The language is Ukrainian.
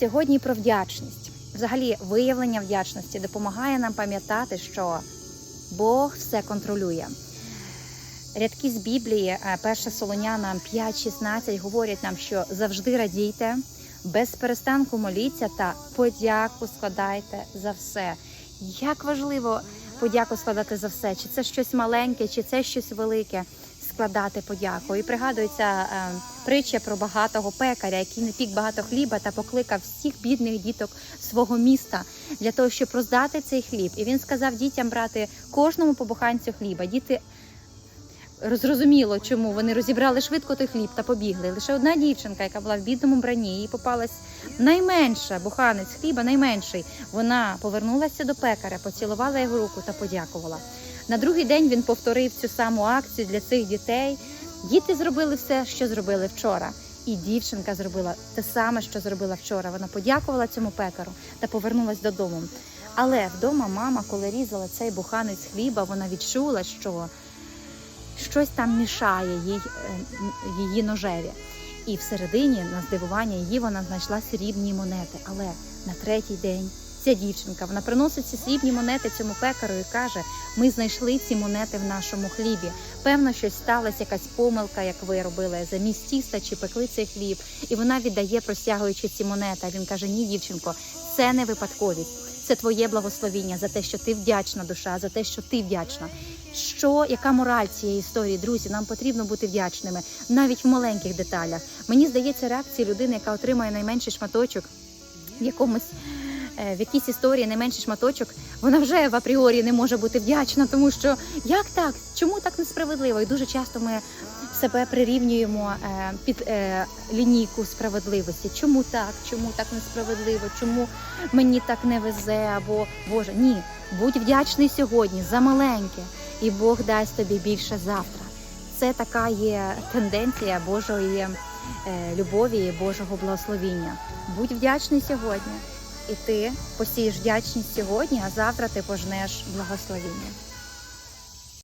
Сьогодні про вдячність. Взагалі, виявлення вдячності допомагає нам пам'ятати, що Бог все контролює. Рядки з Біблії, е, 1 Солонянам 5.16 говорять нам, що завжди радійте, без перестанку моліться та подяку складайте за все. Як важливо подяку складати за все, чи це щось маленьке, чи це щось велике. Складати подяку. І пригадується е, притча про багатого пекаря, який не пік багато хліба та покликав всіх бідних діток свого міста для того, щоб роздати цей хліб. І він сказав дітям брати кожному по буханцю хліба. Діти зрозуміло, чому вони розібрали швидко той хліб та побігли. Лише одна дівчинка, яка була в бідному бранні, їй попалась найменша буханець хліба, найменший. Вона повернулася до пекаря, поцілувала його руку та подякувала. На другий день він повторив цю саму акцію для цих дітей. Діти зробили все, що зробили вчора. І дівчинка зробила те саме, що зробила вчора. Вона подякувала цьому пекару та повернулась додому. Але вдома мама, коли різала цей буханець хліба, вона відчула, що щось там мішає їй, е, її ножеві. І всередині, на здивування її, вона знайшла срібні монети. Але на третій день ця дівчинка вона приносить ці срібні монети цьому пекару і каже: Ми знайшли ці монети в нашому хлібі. Певно, щось сталося, якась помилка, як ви робили замість тіста чи пекли цей хліб. І вона віддає, простягуючи ці монети. А він каже: Ні, дівчинко, це не випадковість. Це твоє благословіння за те, що ти вдячна душа, за те, що ти вдячна. Що яка мораль цієї історії, друзі? Нам потрібно бути вдячними навіть в маленьких деталях. Мені здається, реакція людини, яка отримує найменший шматочок в якомусь. Е, В якійсь історії найменший шматочок, вона вже в апріорі не може бути вдячна, тому що як так? Чому так несправедливо? І дуже часто ми себе прирівнюємо е, під е, лінійку справедливості. Чому так? Чому так несправедливо? Чому мені так не везе? Або Боже, ні, будь вдячний сьогодні за маленьке, і Бог дасть тобі більше завтра. Це така є тенденція Божої любові, і Божого благословіння. Будь вдячний сьогодні, і ти посієш вдячність сьогодні, а завтра ти пожнеш благословіння.